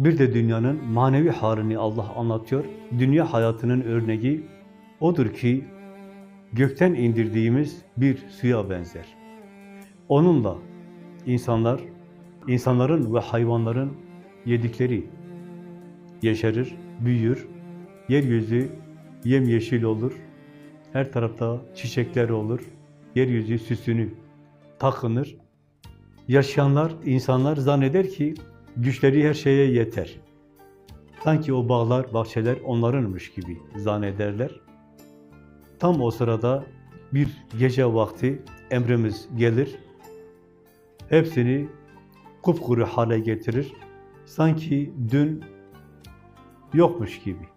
Bir de dünyanın manevi halini Allah anlatıyor. Dünya hayatının örneği odur ki gökten indirdiğimiz bir suya benzer. Onunla insanlar, insanların ve hayvanların yedikleri yeşerir, büyür, yeryüzü yemyeşil olur, her tarafta çiçekler olur, yeryüzü süsünü takınır. Yaşayanlar, insanlar zanneder ki güçleri her şeye yeter. Sanki o bağlar, bahçeler onlarınmış gibi zannederler. Tam o sırada bir gece vakti emrimiz gelir. Hepsini kupkuru hale getirir. Sanki dün yokmuş gibi.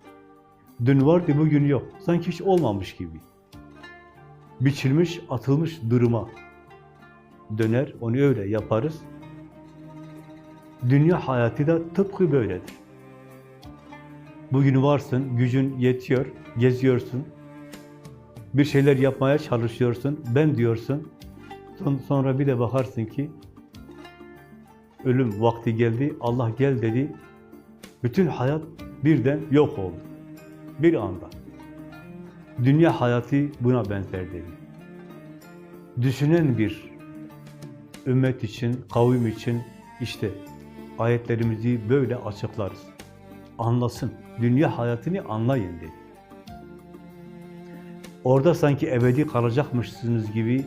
Dün vardı, bugün yok. Sanki hiç olmamış gibi. Biçilmiş, atılmış duruma döner, onu öyle yaparız. Dünya hayatı da tıpkı böyledir. Bugün varsın, gücün yetiyor, geziyorsun, bir şeyler yapmaya çalışıyorsun, ben diyorsun. Son- Sonra bir de bakarsın ki ölüm vakti geldi, Allah gel dedi. Bütün hayat birden yok oldu. Bir anda. Dünya hayatı buna benzer dedi. Düşünen bir ümmet için, kavim için işte ayetlerimizi böyle açıklarız. Anlasın, dünya hayatını anlayın dedi. Orada sanki ebedi kalacakmışsınız gibi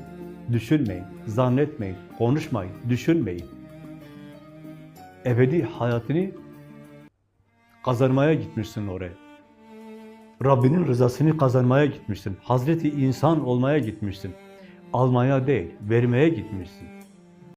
düşünmeyin, zannetmeyin, konuşmayın, düşünmeyin. Ebedi hayatını kazanmaya gitmişsin oraya. Rabbinin rızasını kazanmaya gitmişsin. Hazreti insan olmaya gitmişsin. Almaya değil, vermeye gitmişsin.